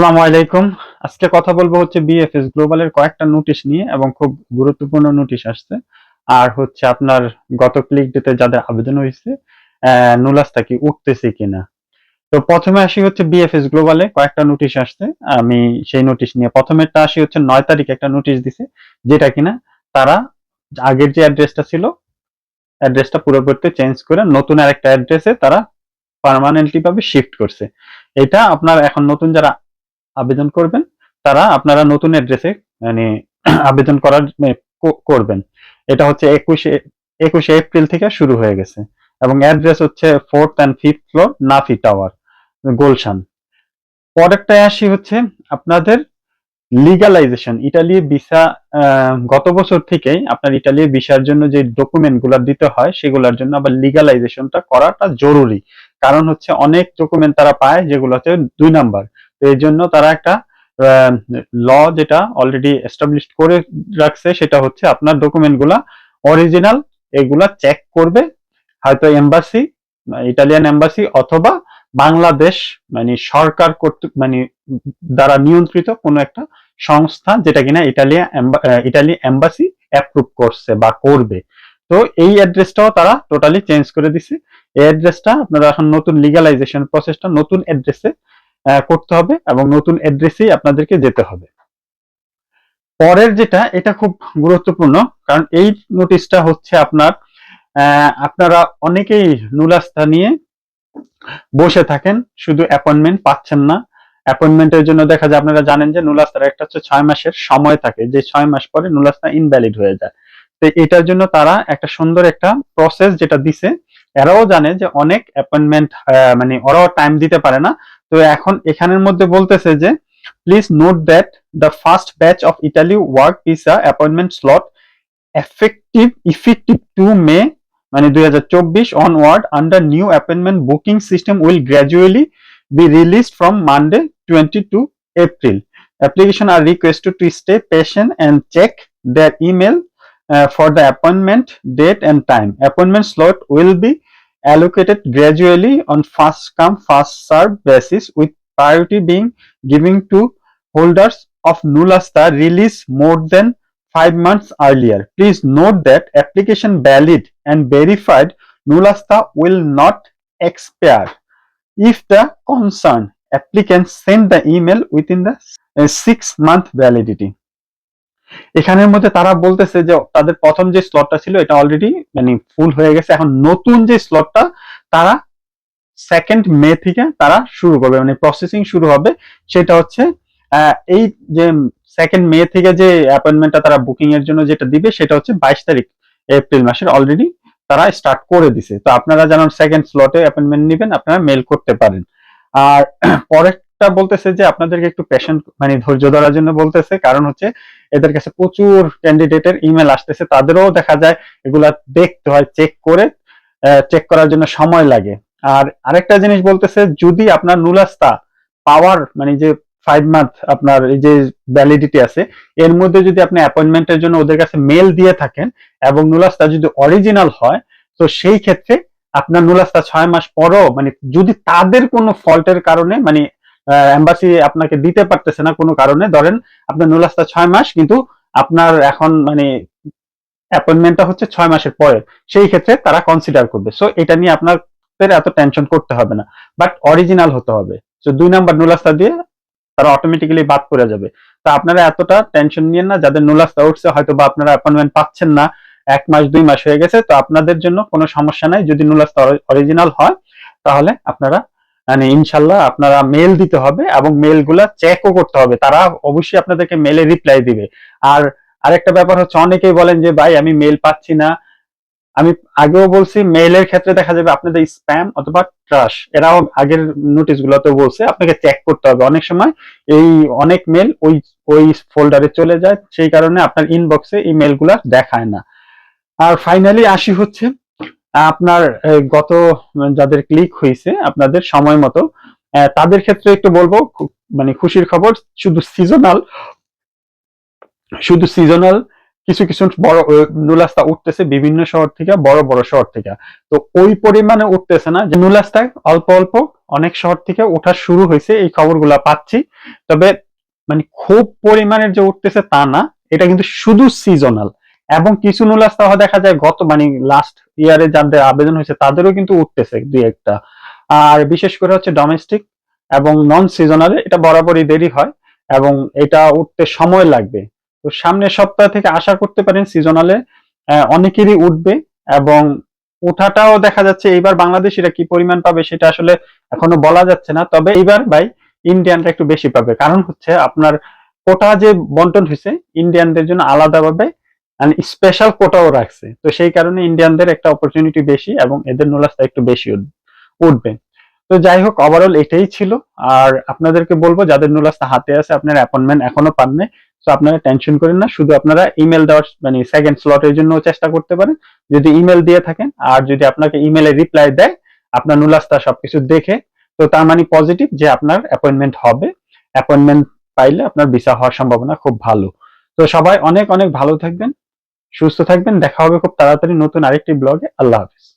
আসসালামু আলাইকুম। আজকে কথা বলব হচ্ছে বিএফএস গ্লোবালের কয়েকটা নোটিশ নিয়ে এবং খুব গুরুত্বপূর্ণ নোটিশ আসছে। আর হচ্ছে আপনার গত ক্লিক ডেতে যাদের আবেদন হয়েছে নুলাসটা কি উঠতেছে কিনা। তো প্রথমে আসি হচ্ছে বিএফএস গ্লোবালে কয়েকটা নোটিশ আসছে। আমি সেই নোটিশ নিয়ে প্রথমেরটা আসি হচ্ছে নয় তারিখ একটা নোটিশ দিছে, যেটা কিনা তারা আগের যে অ্যাড্রেসটা ছিল অ্যাড্রেসটা পুরোপুরি চেঞ্জ করে নতুন আরেকটা অ্যাড্রেসে তারা পার্মানেন্টলি ভাবে শিফট করছে। এটা আপনার এখন নতুন যারা আবেদন করবেন তারা আপনারা নতুন অ্যাড্রেসে মানে আবেদন করার মানে, করবেন। এটা হচ্ছে একুশে একুশে এপ্রিল থেকে শুরু হয়ে গেছে। এবং অ্যাড্রেস হচ্ছে fourth and fifth floor Nafi tower Gulshan. পরেরটায় আসি হচ্ছে আপনাদের লিগালাইজেশন ইটালি ভিসা গত বছর থেকেই আপনার ইটালি ভিসার জন্য যে ডকুমেন্টগুলা দিতে হয় সেগুলোর জন্য আবার লিগালাইজেশনটা করাটা জরুরি। কারণ হচ্ছে অনেক ডকুমেন্ট তারা পায় যেগুলো হচ্ছে দুই নাম্বার তো এই জন্য তারা একটা ল যেটা অলরেডি এস্টাবলিশ করে রাখছে, সেটা হচ্ছে আপনার ডকুমেন্টগুলা অরিজিনাল এগুলা চেক করবে, হয়তো এম্বাসি ইটালিয়ান এম্বাসি অথবা বাংলাদেশ মানে সরকার কর্তৃক মানে দ্বারা নিয়ন্ত্রিত কোনো একটা সংস্থা যেটা কিনা ইটালিয়া ইটালি এম্বাসি অ্যাপ্রুভ করছে বা করবে। তো এই অ্যাড্রেসটাও তারা টোটালি চেঞ্জ করে দিছে। এই অ্যাড্রেসটা আপনারা এখন নতুন লিগালাইজেশন প্রসেসটা নতুন অ্যাড্রেসে করতে হবে এবং নতুন অ্যাড্রেসেই আপনাদেরকে যেতে হবে। পরের যেটা, এটা খুব গুরুত্বপূর্ণ, কারণ এই নোটিশটা হচ্ছে আপনার আপনারা অনেকেই নুলাস্তা নিয়ে বসে থাকেন, শুধু অ্যাপয়েন্টমেন্ট পাচ্ছেন না। অ্যাপয়েন্টমেন্টের জন্য দেখা যায়, আপনারা জানেন যে নুলাস্তার একটা হচ্ছে ছয় মাসের সময় থাকে, যে ছয় মাস পরে নুলাস্তা ইনভ্যালিড হয়ে যায়। তো এটার জন্য তারা একটা সুন্দর একটা প্রসেস যেটা দিছে, এরাও জানে যে অনেক অ্যাপয়েন্টমেন্ট মানে ওরাও টাইম দিতে পারে না তো এখন এখানের মধ্যে বলতেছে যে please note that the first batch of Italy work visa appointment slot effective effective to May মানে দুই হাজার চব্বিশ onward under new appointment booking system will gradually be release from Monday twenty two April application are requested to stay patient and check their email for the appointment date and time appointment slot will be allocated gradually on first come first served basis with priority being given to holders of Nulasta release more than five months earlier. Please note that application valid and verified Nulasta will not expire if the concerned applicant send the email within the uh, six month validity এখানের মধ্যে তারা বলতেছে যে তাদের প্রথম যে স্লটটা ছিল, এটা অলরেডি মানে ফুল হয়ে গেছে। এখন নতুন যে স্লটটা তারা সেকেন্ড মে থেকে তারা শুরু করবে মানে প্রসেসিং শুরু হবে। সেটা হচ্ছে এই যে সেকেন্ড মে থেকে যে অ্যাপয়েন্টমেন্টটা তারা বুকিং এর জন্য যেটা দিবে, সেটা হচ্ছে বাইশ তারিখ এপ্রিল মাসের অলরেডি তারা স্টার্ট করে দিছে। তো আপনারা যেন সেকেন্ড স্লটে অ্যাপয়েন্টমেন্ট নেবেন, আপনারা মেল করতে পারেন। আর পরেরটা বলতেছে যে আপনাদেরকে একটু পেশেন্ট মানে ধৈর্য ধরার জন্য বলতেছে। কারণ হচ্ছে এদের কাছে প্রচুর ক্যান্ডিডেটের ইমেল আসতেছে। তাদেরও দেখা যায় এগুলা দেখতে হয় চেক করে চেক করার জন্য সময় লাগে। আর আরেকটা জিনিস বলতেছে, যদি আপনার নুলাস্তা পাওয়ার মানে যে ফাইভ মান্থ আপনার এই যে ভ্যালিডিটি আছে, এর মধ্যে যদি আপনি অ্যাপয়েন্টমেন্টের জন্য ওদের কাছে মেল দিয়ে থাকেন এবং নুলাস্তা যদি অরিজিনাল হয়, তো সেই ক্ষেত্রে আপনার নুলাস্তা ছয় মাস পরও মানে যদি তাদের কোনো ফল্টের কারণে মানে এম্বাসি আপনাকে দিতে পারতেছে না কোনো কারণে। ধরেন, আপনার নুলাস্তা ছয় মাস, কিন্তু আপনার এখন মানে অ্যাপয়েন্টমেন্টটা হচ্ছে ছয় মাসের পরে। সেই ক্ষেত্রে তারা কনসিডার করবে। সো এটা নিয়ে আপনাদের এত টেনশন করতে হবে না। বাট অরিজিনাল হতে হবে। তো দুই নাম্বার নুলাস্তা দিয়ে তারা অটোমেটিক্যালি বাদ করে যাবে। তো আপনারা এতটা টেনশন নিয়েন না, যাদের নুলাস্তা উঠছে, হয়তো বা আপনারা অ্যাপয়েন্টমেন্ট পাচ্ছেন না। এক মাস, দুই মাস হয়ে গেছে, তো আপনাদের জন্য কোনো সমস্যা নাই। যদি নুলাস্তা অরিজিনাল হয়, তাহলে আপনারা মানে ইনশাল্লাহ আপনারা মেল দিতে হবে এবং মেলগুলা চেকও করতে হবে। তারা অবশ্যই আপনাদেরকে মেলে রিপ্লাই দিবে। আর আরেকটা ব্যাপার হচ্ছে, অনেকেই বলেন যে, ভাই, আমি মেল পাচ্ছি না। আমি আগেও বলছি মেইলের ক্ষেত্রে দেখা যাবে আপনাদের স্প্যাম অথবা ট্রাশ এরাও আগের নোটিশ গুলোতে বলছে, আপনাকে চেক করতে হবে। অনেক সময় এই অনেক মেল ওই ওই ফোল্ডারে চলে যায়, সেই কারণে আপনার ইনবক্সে এই মেলগুলা দেখায় না। আর ফাইনালি আসি হচ্ছে আপনার গত যাদের ক্লিক হয়েছে আপনাদের সময় মতো তাদের ক্ষেত্রে একটু বলব মানে খুশির খবর, শুধু সিজনাল শুধু সিজনাল কিছু কিছু বড় নুলাস্তা উঠতেছে বিভিন্ন শহর থেকে, বড় বড় শহর থেকে। তো ওই পরিমাণে উঠতেছে না, যে নুলাস্তা অল্প অল্প অনেক শহর থেকে ওঠা শুরু হয়েছে এই খবরগুলা পাচ্ছি। তবে মানে খুব পরিমাণের যে উঠতেছে তা না, এটা কিন্তু শুধু সিজনাল এবং কিছু নুলাস নুলাস্তাহ দেখা যায় গত মানে লাস্ট ইয়ারে যাদের আবেদন হয়েছে, তাদেরও কিন্তু উঠতেছে দুই একটা। আর বিশেষ করে হচ্ছে ডোমেস্টিক এবং নন সিজনালে এটা বরাবরই দেরি হয় এবং এটা উঠতে সময় লাগবে। তো সামনের সপ্তাহ থেকে আশা করতে পারেন সিজনালে অনেকেরই উঠবে এবং উঠাটাও দেখা যাচ্ছে এইবার বাংলাদেশিরা কি পরিমাণ পাবে সেটা আসলে এখনও বলা যাচ্ছে না। তবে এইবার ভাই ইন্ডিয়ানরা একটু বেশি পাবে। কারণ হচ্ছে আপনার কোটা যে বন্টন হয়েছে ইন্ডিয়ানদের জন্য আলাদাভাবে স্পেশাল কোটাও রাখছে। তো সেই কারণে ইন্ডিয়ানদের একটা অপরচুনিটি বেশি এবং এদের নোলাসটা একটু বেশি উঠ- উঠবে। তো যাই হোক ওভারঅল এটাই ছিল। আর আপনাদেরকে বলব, যাদের নোলাসটা হাতে আছে, আপনার অ্যাপয়েন্টমেন্ট এখনও পান তো আপনারা টেনশন করেন না। শুধু আপনারা ইমেল দেওয়ার মানে সেকেন্ড স্লটের জন্য চেষ্টা করতে পারেন। যদি ইমেল দিয়ে থাকেন, আর যদি আপনাকে ইমেলে রিপ্লাই দেয়, আপনার নুলাস্তা সবকিছু দেখে, তো তার মানে পজিটিভ যে আপনার অ্যাপয়েন্টমেন্ট হবে। অ্যাপয়েন্টমেন্ট পাইলে আপনার ভিসা হওয়ার সম্ভাবনা খুব ভালো। তো সবাই অনেক অনেক ভালো থাকবেন। সুস্থ থাকবেন দেখা হবে খুব তাড়াতাড়ি নতুন আরেকটি ব্লগে। আল্লাহ হাফিজ।